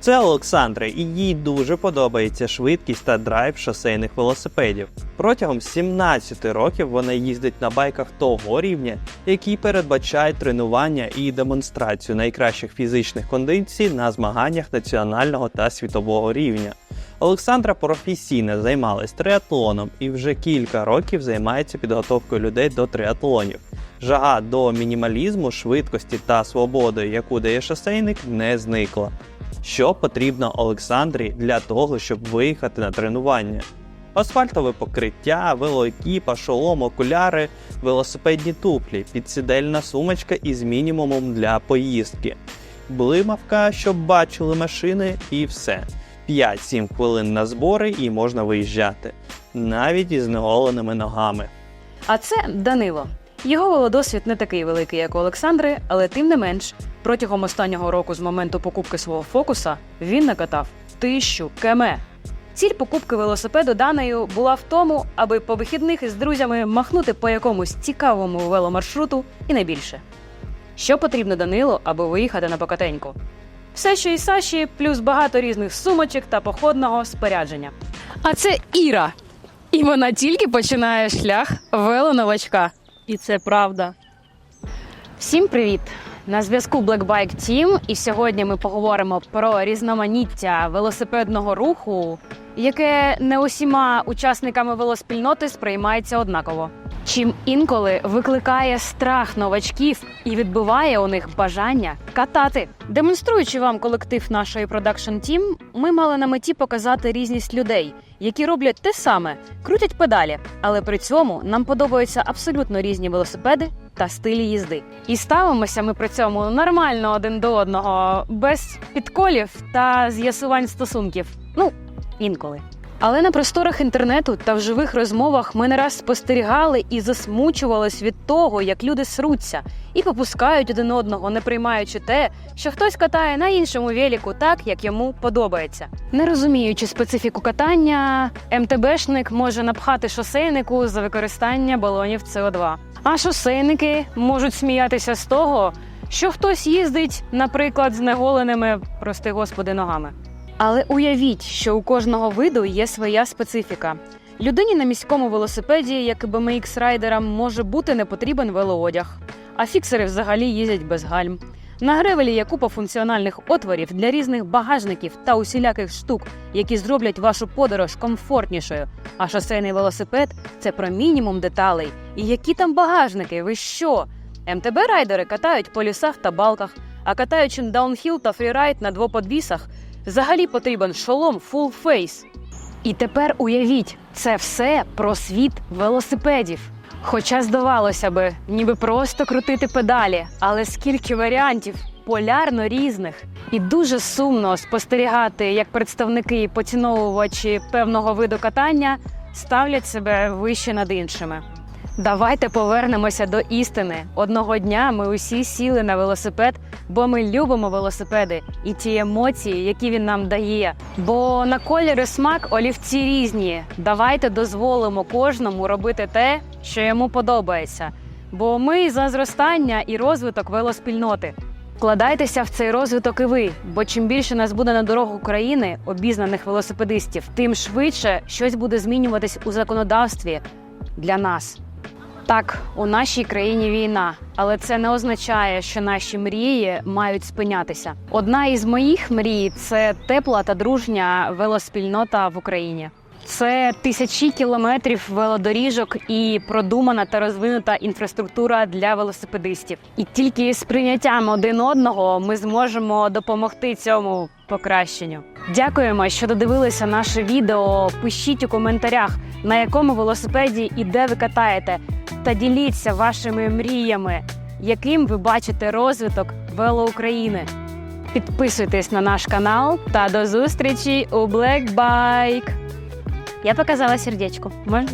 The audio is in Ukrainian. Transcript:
Це Олександра, і їй дуже подобається швидкість та драйв шосейних велосипедів. Протягом 17 років вона їздить на байках того рівня, який передбачає тренування і демонстрацію найкращих фізичних кондицій на змаганнях національного та світового рівня. Олександра професійно займалась триатлоном і вже кілька років займається підготовкою людей до триатлонів. Жага до мінімалізму, швидкості та свободи, яку дає шосейник, не зникла. Що потрібно Олександрі для того, щоб виїхати на тренування? Асфальтове покриття, велоекіпа, шолом, окуляри, велосипедні туфлі, підсідельна сумочка із мінімумом для поїздки, блимавка, щоб бачили машини, і все. 5-7 хвилин на збори і можна виїжджати, навіть із неголеними ногами. А це Данило. Його велодосвід не такий великий, як у Олександри, але тим не менш, протягом останнього року з моменту покупки свого фокуса він накатав тисячу км. Ціль покупки велосипеду Данею була в тому, аби по вихідних із друзями махнути по якомусь цікавому веломаршруту і не більше. Що потрібно Данилу, аби виїхати на покатеньку? Все, що і Саші, плюс багато різних сумочок та походного спорядження. А це Іра. І вона тільки починає шлях велоновачка. І це правда. Всім привіт! На зв'язку Black Bike Team, і сьогодні ми поговоримо про різноманіття велосипедного руху, яке не усіма учасниками велоспільноти сприймається однаково. Чим інколи викликає страх новачків і відбиває у них бажання катати. Демонструючи вам колектив нашої продакшн Team, ми мали на меті показати різність людей, які роблять те саме, крутять педалі, але при цьому нам подобаються абсолютно різні велосипеди та стилі їзди. І ставимося ми при цьому нормально один до одного, без підколів та з'ясувань стосунків. Ну, інколи. Але на просторах інтернету та в живих розмовах ми не раз спостерігали і засмучувались від того, як люди сруться і попускають один одного, не приймаючи те, що хтось катає на іншому веліку так, як йому подобається. Не розуміючи специфіку катання, МТБшник може напхати шосейнику за використання балонів СО2. А шосейники можуть сміятися з того, що хтось їздить, наприклад, з неголеними, прости господи, ногами. Але уявіть, що у кожного виду є своя специфіка. Людині на міському велосипеді, як і BMX райдерам, може бути не потрібен велоодяг, а фіксери взагалі їздять без гальм. На гревелі є купа функціональних отворів для різних багажників та усіляких штук, які зроблять вашу подорож комфортнішою. А шосейний велосипед це про мінімум деталей. І які там багажники? Ви що? МТБ райдери катають по лісах та балках, а катаючи даунхіл та фрірайд на двоподвісах, взагалі потрібен шолом full face. І тепер уявіть, це все про світ велосипедів. Хоча здавалося би, ніби просто крутити педалі, але скільки варіантів полярно різних. І дуже сумно спостерігати, як представники і поціновувачі певного виду катання ставлять себе вище над іншими. Давайте повернемося до істини. Одного дня ми усі сіли на велосипед, бо ми любимо велосипеди і ті емоції, які він нам дає. Бо на колір і смак олівці різні. Давайте дозволимо кожному робити те, що йому подобається. Бо ми за зростання і розвиток велоспільноти. Вкладайтеся в цей розвиток і ви, бо чим більше нас буде на дорогу України, обізнаних велосипедистів, тим швидше щось буде змінюватись у законодавстві для нас. Так, у нашій країні війна, але це не означає, що наші мрії мають спинятися. Одна із моїх мрій це тепла та дружня велоспільнота в Україні. Це тисячі кілометрів велодоріжок і продумана та розвинута інфраструктура для велосипедистів. І тільки з прийняттям один одного ми зможемо допомогти цьому покращенню. Дякуємо, що додивилися наше відео. Пишіть у коментарях, на якому велосипеді і де ви катаєте, та діліться вашими мріями, яким ви бачите розвиток велоукраїни. Підписуйтесь на наш канал та до зустрічі у Black Bike. Я показала сердечко. Можна?